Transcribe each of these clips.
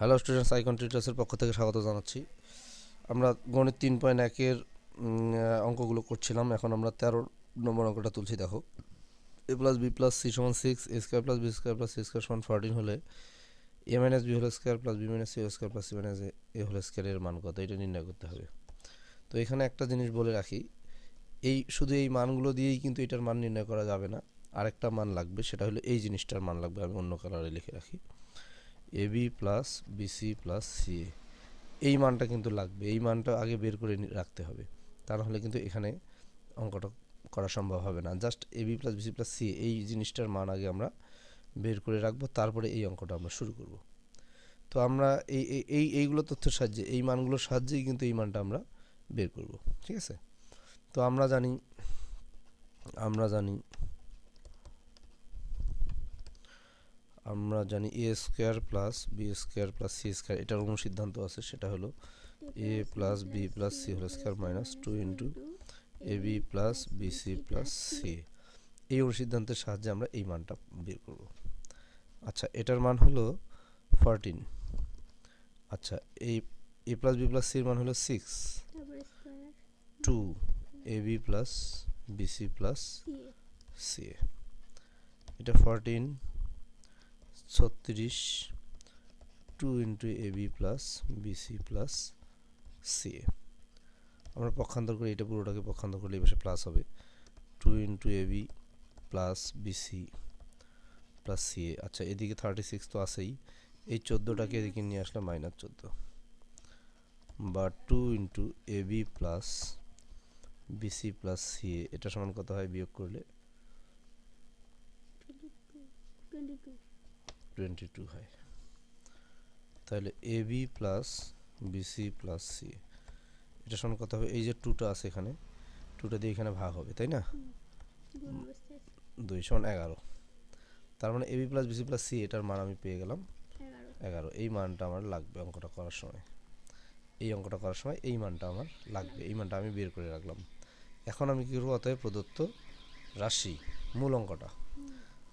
Hello students icon টিচার্সের পক্ষ থেকে স্বাগত জানাচ্ছি। আমরা গণিত তিন পয়েন্ট একের অঙ্কগুলো করছিলাম। এখন আমরা তেরো নম্বর অঙ্কটা তুলছি, দেখো। A plus B plus C সমান six A square plus B square plus C square সমান ফোরটিন হলে A minus B whole square plus B minus C square plus C minus A whole স্কোয়ারের মান কত? এটা নির্ণয় করতে হবে। তো এখানে একটা জিনিস বলে রাখি, এই শুধু এই মানগুলো দিয়েই কিন্তু এটার মান নির্ণয় করা যাবে না। আরেকটা মান লাগবে, সেটা হলো এই জিনিসটার মান লাগবে, আমি অন্য কালারে লিখে রাখি। A B plus BC plus C এই মানটা কিন্তু লাগবে, এই মানটা আগে বের করে রাখতে হবে। তা নাহলে কিন্তু এখানে অঙ্কটা করা সম্ভব হবে না। Just A B plus BC plus C এই জিনিসটার মান আগে আমরা বের করে রাখব, তারপরে এই অঙ্কটা আমরা শুরু করব। তো আমরা এই- এই এইগুলো তথ্যের সাহায্যে, এই মানগুলোর সাহায্যেই কিন্তু এই মানটা আমরা বের করব, ঠিক আছে? তো আমরা জানি আমরা জানি আমরা জানি A square plus B square plus C square এটার কোনো সিদ্ধান্ত আছে? সেটা হলো A plus B plus C whole square minus two into A B plus B C plus C এই অনুসিদ্ধান্তের সাহায্যে আমরা এই মানটা বের করব। আচ্ছা এটার মান হলো ফরটিন আচ্ছা এই এ প্লাস বি প্লাস সির মান হলো six two A B plus B C plus C এটা ফরটিন ছত্রিশ two into A B plus BC plus C আমরা পক্ষান্তর করি, এটা পুরোটাকে পক্ষান্তর করলে পাশে প্লাস হবে। Two into A B plus BC plus C আচ্ছা এদিকে থার্টি সিক্স তো আছেই। এই চোদ্দোটাকে এদিকে নিয়ে আসলে মাইনাস চোদ্দ। বা two into A B plus BC plus C এটা সমান কত হয় বিয়োগ করলে? টোয়েন্টি টু হয়। তাহলে A B plus BC plus C এটা সমান কত হবে এই যে টুটা আছে এখানে টুটা দিয়ে এখানে ভাগ হবে তাই না? দুই সমান এগারো। তার মানে A B plus BC plus C এটার মান আমি পেয়ে গেলাম এগারো। এই মানটা আমার লাগবে অঙ্কটা করার সময়। এই অঙ্কটা করার সময় এই মানটা আমার লাগবে এই মানটা আমি বের করে রাখলাম। এখন আমি কী করব? অতএব প্রদত্ত রাশি মূল অঙ্কটা।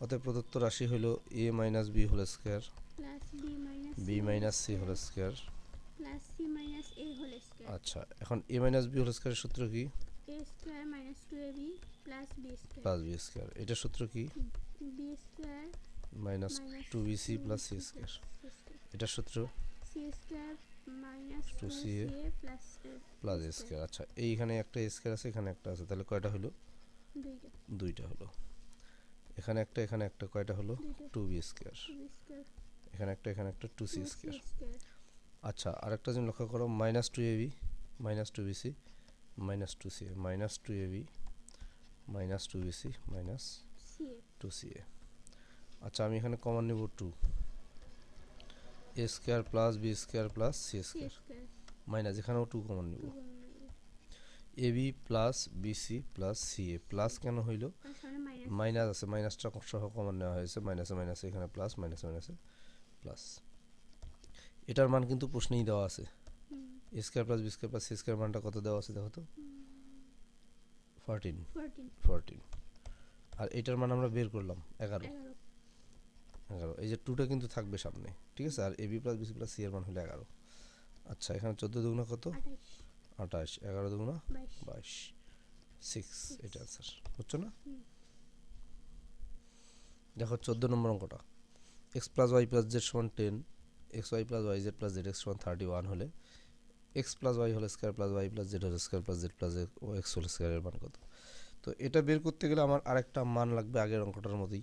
অতএব প্রদত্ত রাশি হলো A minus B whole square B minus C whole square আচ্ছা এখন এ মাইনাস বি হোল স্কোয়ারের সূত্র কি? প্লাস বি স্কোয়ার এটার সূত্র কি? Minus two B C plus C square এটার সূত্র? Two 2CA C A plus A square আচ্ছা এইখানে একটা স্কোয়ার আছে এখানে একটা আছে। তাহলে কয়টা হলো দুইটা। হলো এখানে একটা এখানে একটা কয়টা হলো? টু বি স্কোয়ার এখানে একটা এখানে একটা টু সি স্কোয়ার আচ্ছা আরেকটা জিনিস লক্ষ্য করো minus two A B minus two B C minus two C minus two A B minus two B C minus two C A আচ্ছা আমি এখানে কমন নেব two A square plus B square plus C C square minus এখানেও two common নেব। Two A B plus BC plus C A plus কেন হইল? Minus আছে মাইনাসটা সহ কমন নেওয়া হয়েছে মাইনাসে মাইনাসে এখানে প্লাস মাইনাসে মাইনাসে প্লাস এটার মান কিন্তু প্রশ্নেই দেওয়া আছে। A square plus B square plus C square মানটা কত দেওয়া আছে দেখো তো? ফোরটিন ফোরটিন আর এটার মান আমরা বের করলাম এগারো। এগারো। এই যে টুটা কিন্তু থাকবে সামনে ঠিক আছে? আর A B plus BC plus C এর মান হলো এগারো। আচ্ছা এখানে চোদ্দ দুগুণা কত? আঠাশ। এগারো দুগুণা বাইশ। সিক্স এটা আনসার বুঝছ না। দেখো চোদ্দ নম্বর অঙ্কটা। X plus Y plus Z সমান ten X Y plus Y Z plus Z X সমান থার্টি ওয়ান হলে X plus Y whole square plus Y plus Z whole square plus Z plus ও X whole স্কোয়ারের মান কত? তো এটা বের করতে গেলে আমার আরেকটা মান লাগবে আগের অঙ্কটার মতোই,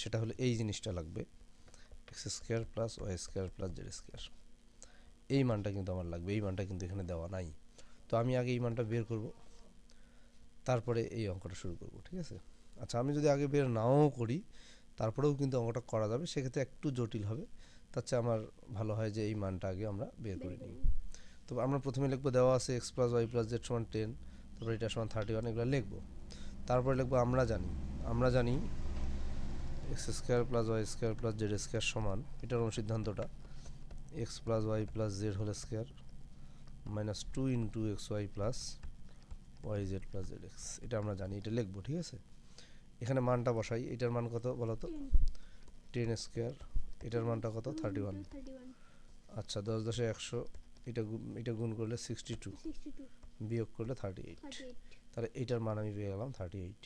সেটা হলো এই জিনিসটা লাগবে X square plus Y square plus Z square এই মানটা কিন্তু আমার লাগবে, এই মানটা কিন্তু এখানে দেওয়া নাই। তো আমি আগে এই মানটা বের করব, তারপরে এই অঙ্কটা শুরু করব, ঠিক আছে? আচ্ছা আমি যদি আগে বের নাও করি তারপরেও কিন্তু অঙ্কটা করা যাবে সেক্ষেত্রে একটু জটিল হবে। তার চেয়ে আমার ভালো হয় যে এই মানটা আগে আমরা বের করে নিই। তো আমরা প্রথমে লিখব দেওয়া আছে X plus Y plus Z সমান টেন তারপরে এটা সমান থার্টি ওয়ান এগুলো লিখব। তারপরে লিখব আমরা জানি আমরা জানি X square plus Y square plus Z square সমান এটার অনুসিদ্ধান্তটা X plus Y plus Z whole square minus two into X Y plus Y Z plus Z X এটা আমরা জানি এটা লিখব ঠিক আছে? এখানে মানটা বসাই। এটার মান কত বলো তো টেন স্কোয়ার। এটার মানটা কত? থার্টি ওয়ান আচ্ছা দশ দশে একশো এটা গুণ- এটা গুণ করলে সিক্সটি টু বিয়োগ করলে থার্টি এইট তাহলে এইটার মান আমি পেয়ে গেলাম থার্টি এইট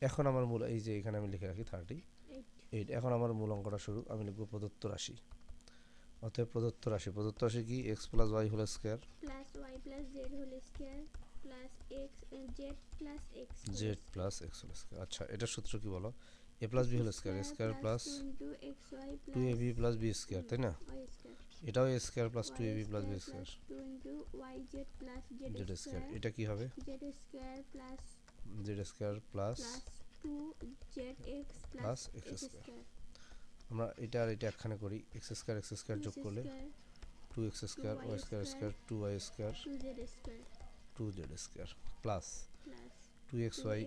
এখন আমার মূল এই যে এখানে আমি লিখে রাখি থার্টি এইট এইট এখন আমার মূল অঙ্কটা শুরু। আমি লিখব প্রদত্ত রাশি। অতএব প্রদত্ত রাশি। প্রদত্ত রাশি কি? X plus Y whole square plus Y plus Z whole square plus X Z plus X Z plus X whole square আচ্ছা এটার সূত্র কি বলো? A plus B whole square square plus two A B plus B square তাই না? এটাও A square plus two A B plus B square Z square এটা কি হবে? Z square plus Z square plus two Z X plus x square square আমরা এটা আর এটা একখানে করি। এক্স স্কোয়ার এক্স স্কোয়ার যোগ করলে two x square y square square two y square two z square plus two x y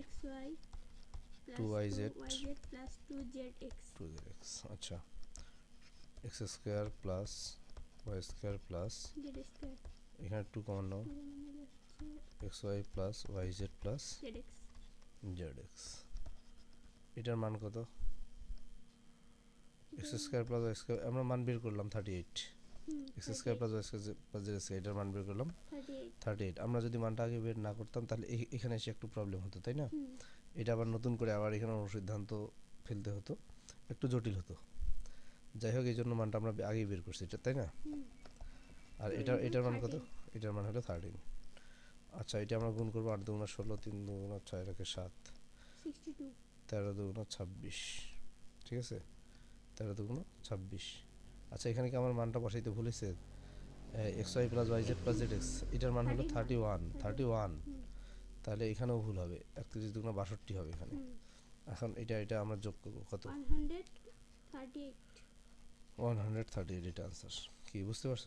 two y z two z x আচ্ছা x square plus y square plus এখানে two common নাও. X y plus y z plus z x এটার মান কত? X square plus y square আমরা মান বের করলাম thirty eight x square plus y square plus z square এটার মান বের করলাম। থার্টি এইট আমরা যদি মানটা আগে বের না করতাম তাহলে এখানে এসে একটু প্রবলেম হতো তাই না? এটা আবার নতুন করে আবার এখানে অনুসিদ্ধান্ত ফেলতে হতো একটু জটিল হতো। যাই হোক এই জন্য মানটা আমরা আগেই বের করছি এটা তাই না? আর এটা এটার মান কত? এটার মান হলো থার্টিন আচ্ছা এটা আমরা গুণ করব আট দুগুণা ষোলো তিন দুগুণা ছয় রেখে সাত। তেরো দুগুণা ছাব্বিশ। ঠিক আছে? তেরো দুগুণা ছাব্বিশ। আচ্ছা এখানে কি আমার মানটা বসাইতে ভুলেছে x y plus y z plus z x এটার মান হলো থার্টি ওয়ান থার্টি ওয়ান তাহলে এখানেও ভুল হবে একত্রিশ দুগুণা বাষট্টি হবে এখানে। এখন এটা এটা আমরা যোগ করব কত? One hundred thirty eight one এটা আনসার কি বুঝতে পারছ?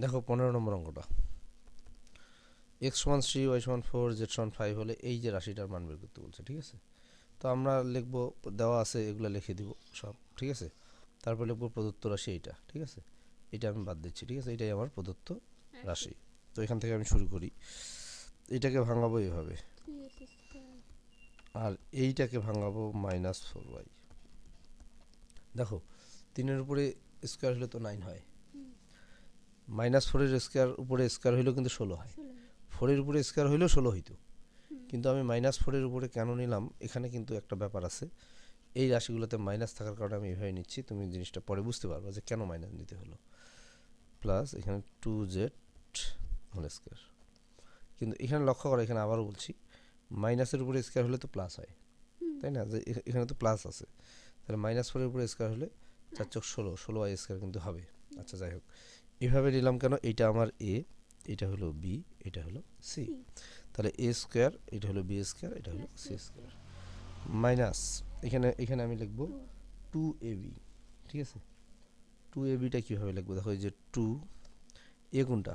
দেখো পনেরো নম্বর অঙ্কটা। এক্স সমান থ্রি ওয়াই সমান ফোর জেড সমান ফাইভ হলে এই যে রাশিটার মান বের করতে বলছে ঠিক আছে? তো আমরা লিখব দেওয়া আছে এগুলো লিখে দিব সব ঠিক আছে? তারপর লিখব প্রদত্ত রাশি এইটা ঠিক আছে? এটা আমি বাদ দিচ্ছি ঠিক আছে? এটাই আমার প্রদত্ত রাশি। তো এখান থেকে আমি শুরু করি। এটাকে ভাঙাবো এইভাবে আর এইটাকে ভাঙাবো মাইনাস ফোর ওয়াই দেখো তিনের উপরে স্কোয়ার হলে তো নাইন হয়। মাইনাস ফোরের স্কোয়ার উপরে স্কোয়ার হইলেও কিন্তু ষোলো হয়। ফোরের উপরে স্কোয়ার হইলেও ষোলো হইতো। কিন্তু আমি মাইনাস ফোরের উপরে কেন নিলাম? এখানে কিন্তু একটা ব্যাপার আছে। এই রাশিগুলোতে মাইনাস থাকার কারণে আমি এভাবে নিচ্ছি তুমি জিনিসটা পরে বুঝতে পারবে যে কেন মাইনাস নিতে হলো। প্লাস এখানে টু জেড হোল স্কোয়ার কিন্তু এখানে লক্ষ্য করো এখানে আবারও বলছি মাইনাসের উপরে স্কোয়ার হলে তো প্লাস হয়। তাই না? যে এখা- এখানে তো প্লাস আছে। তাহলে মাইনাস ফোরের উপরে স্কোয়ার হলে চার চোখ ষোলো ষোলো আই স্কোয়ার কিন্তু হবে। আচ্ছা যাই হোক। এভাবে নিলাম কেন? এইটা আমার এ এটা হলো বি এটা হলো সি তাহলে এ স্কোয়ার এটা হলো বি স্কোয়ার এটা হলো সি স্কোয়ার মাইনাস এখানে এখানে আমি লিখব টু এ বি ঠিক আছে? টু এ বিটা কীভাবে লিখব? দেখো এই যে টু এ কোনটা?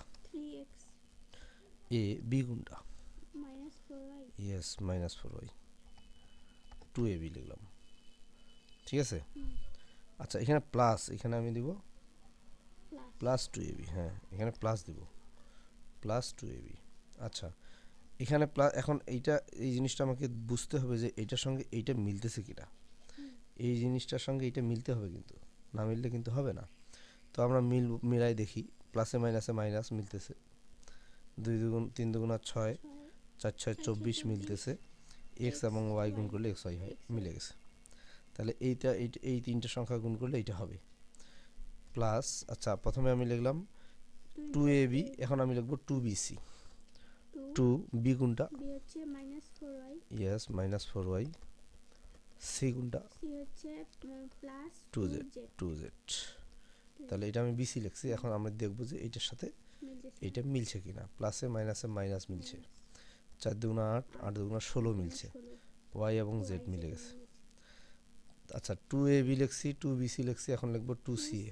এ বি কোনটা? Yes minus four y two a b লিখলাম। ঠিক আছে? আচ্ছা এখানে প্লাস এখানে আমি দিব plus plus two a b হ্যাঁ এখানে প্লাস দিব। প্লাস টু এ বি আচ্ছা এখানে প্লাস এখন এইটা এই জিনিসটা আমাকে বুঝতে হবে যে এইটার সঙ্গে এইটা মিলতেছে কিনা। এই জিনিসটার সঙ্গে এইটা মিলতে হবে কিন্তু না মিললে কিন্তু হবে না। তো আমরা মিল মিলাই দেখি প্লাসে মাইনাসে মাইনাস মিলতেছে। দুই দুগুণ তিন দুগুণা ছয় ছয় চার ছয় চব্বিশ মিলতেছে। এক্স এবং ওয়াই গুণ করলে এক্স ওয়াই হয় মিলে গেছে। তাহলে এইটা এইটা- এই তিনটে সংখ্যা গুণ করলে এইটা হবে। প্লাস আচ্ছা প্রথমে আমি লিখলাম টু এ বি এখন আমি লিখব two b c two b গুণটা। Yes minus four y c গুণটা। টু জেড টু জেড তাহলে এটা আমি বিসি লিখছি এখন আমরা দেখব যে এইটার সাথে এইটা মিলছে কিনা। প্লাসে মাইনাসে মাইনাস মিলছে। চার দুগুণা আট আট দুগুণা ষোলো মিলছে। ওয়াই এবং জেড মিলে গেছে। আচ্ছা টু এ বি লিখছি টু বি সি লিখছি এখন লিখব two c a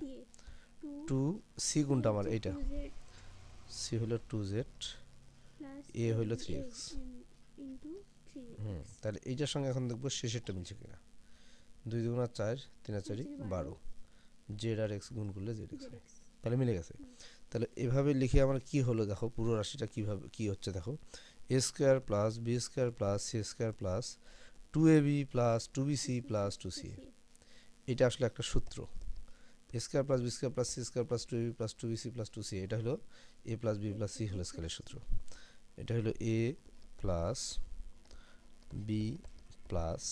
two c কোনটা আমার এইটা। সি হলো টু জেড A হইল 3x ইন্টু থ্রি হুম, তাহলে এইটার সঙ্গে এখন দেখব শেষেরটা মিলছে কিনা। দুই দুগুণা চার, তিন চারি, বারো। জেড আর এক্স গুণ করলে জেড এক্স তাহলে মিলে গেছে। তাহলে এভাবে লিখে আমার কি হলো দেখো, পুরো রাশিটা কীভাবে, কি হচ্ছে দেখো। A square plus b square plus c square plus two a b plus two b c plus two c এটা আসলে একটা সূত্র। A square plus b square plus c square plus two a b plus two b c plus two c এটা হলো a plus b plus c whole স্কোয়ারের সূত্র। এটা হলো a plus b plus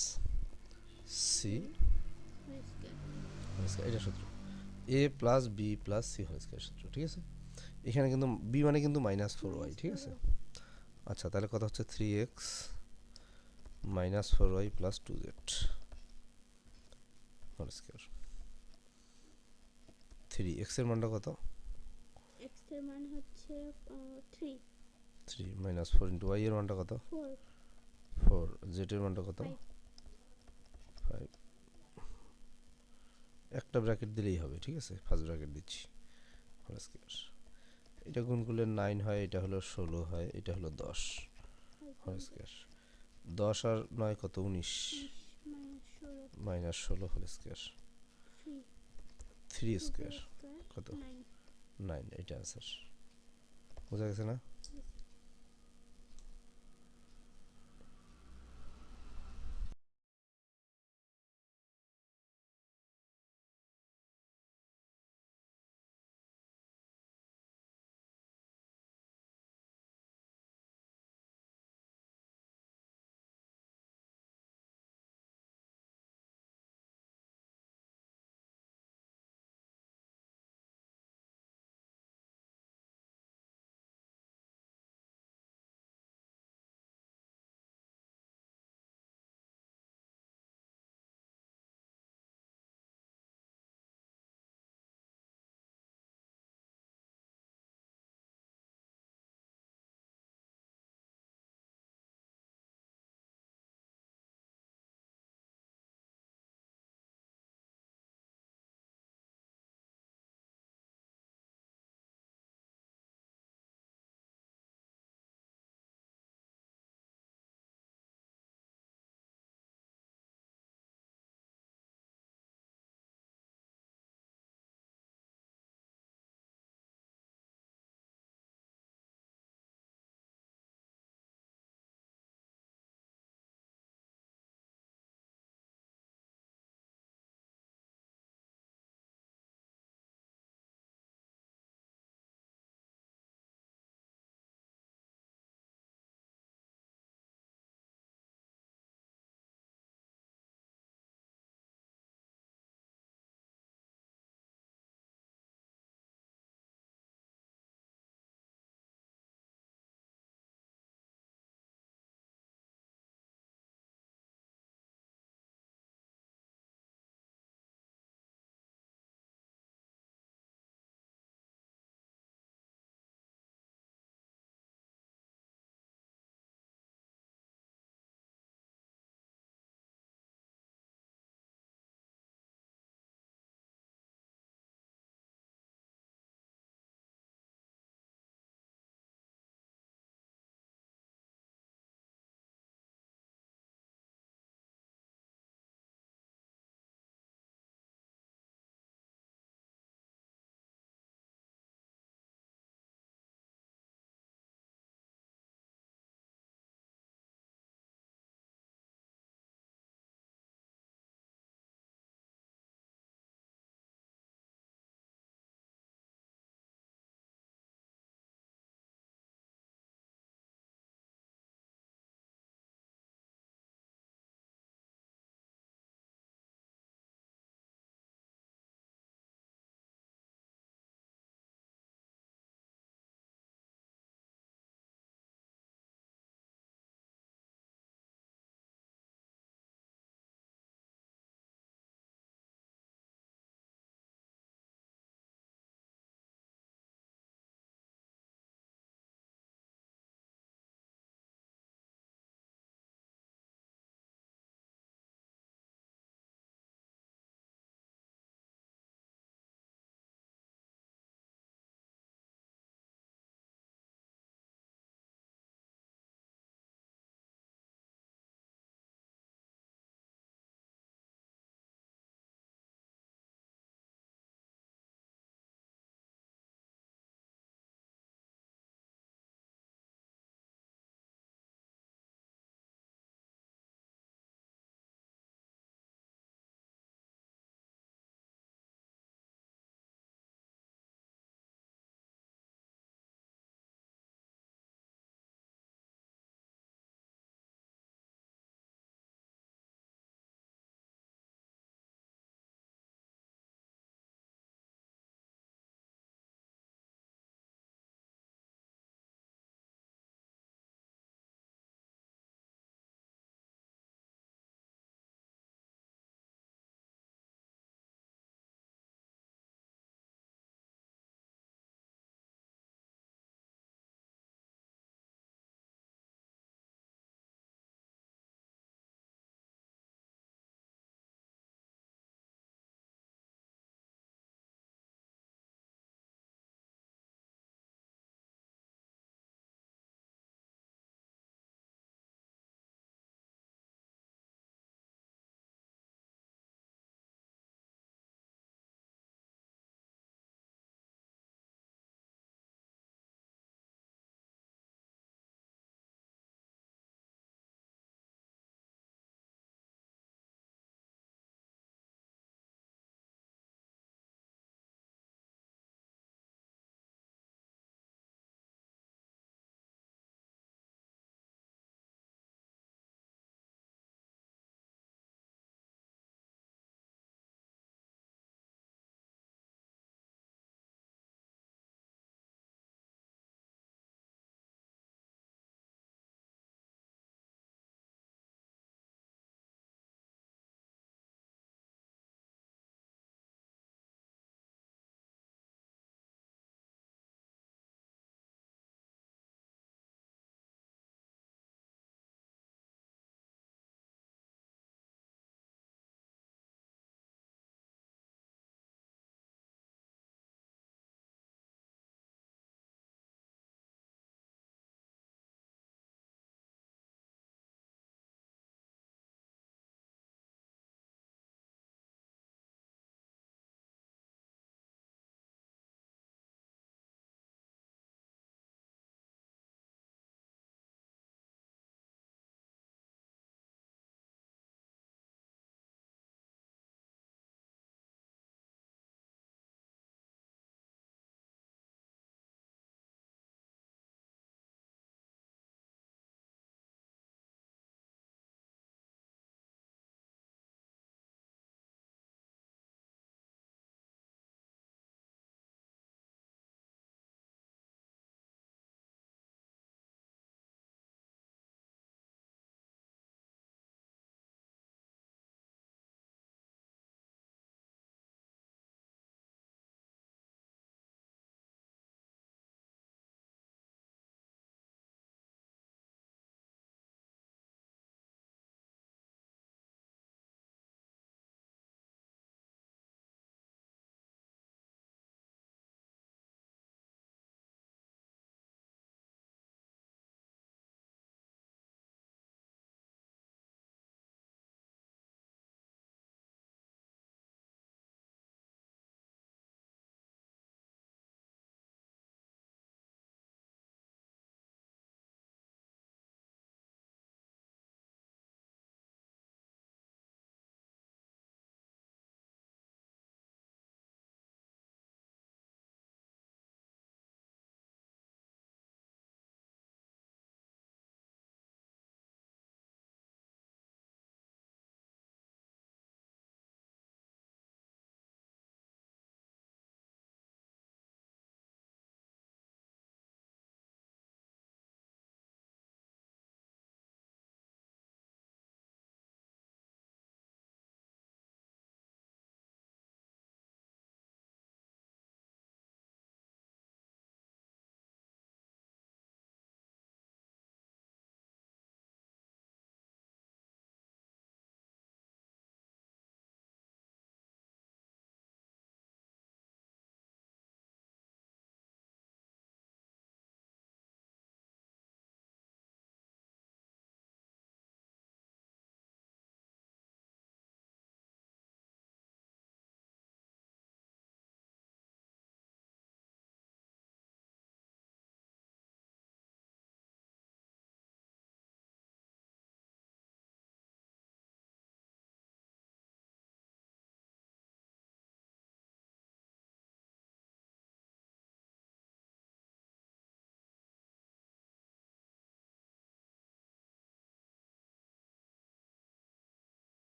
c এটা সূত্র। A plus b plus c whole square সূত্র, ঠিক আছে? এখানে কিন্তু বি মানে কিন্তু মাইনাস ফোর ওয়াই ঠিক আছে? আচ্ছা তাহলে কথা হচ্ছে three x minus four y plus two z whole square three এক্সের মানটা কত? এক্সের মান হচ্ছে three three minus four into y এর মানটা কত? ফোর জেড এর মানটা কত. ফাইভ একটা ব্র্যাকেট দিলেই হবে ঠিক আছে? ফার্স্ট ব্র্যাকেট দিচ্ছি। এটা গুণ করলে নাইন হয় এটা হলো ষোলো হয় এটা হলো দশ। হোল স্কয়ার দশ আর নয় কত? উনিশ। মাইনাস ষোলো মাইনাস হোল স্কয়ার থ্রি স্কোয়ার কত? নাইন এটা অ্যান্সার বোঝা গেছে না.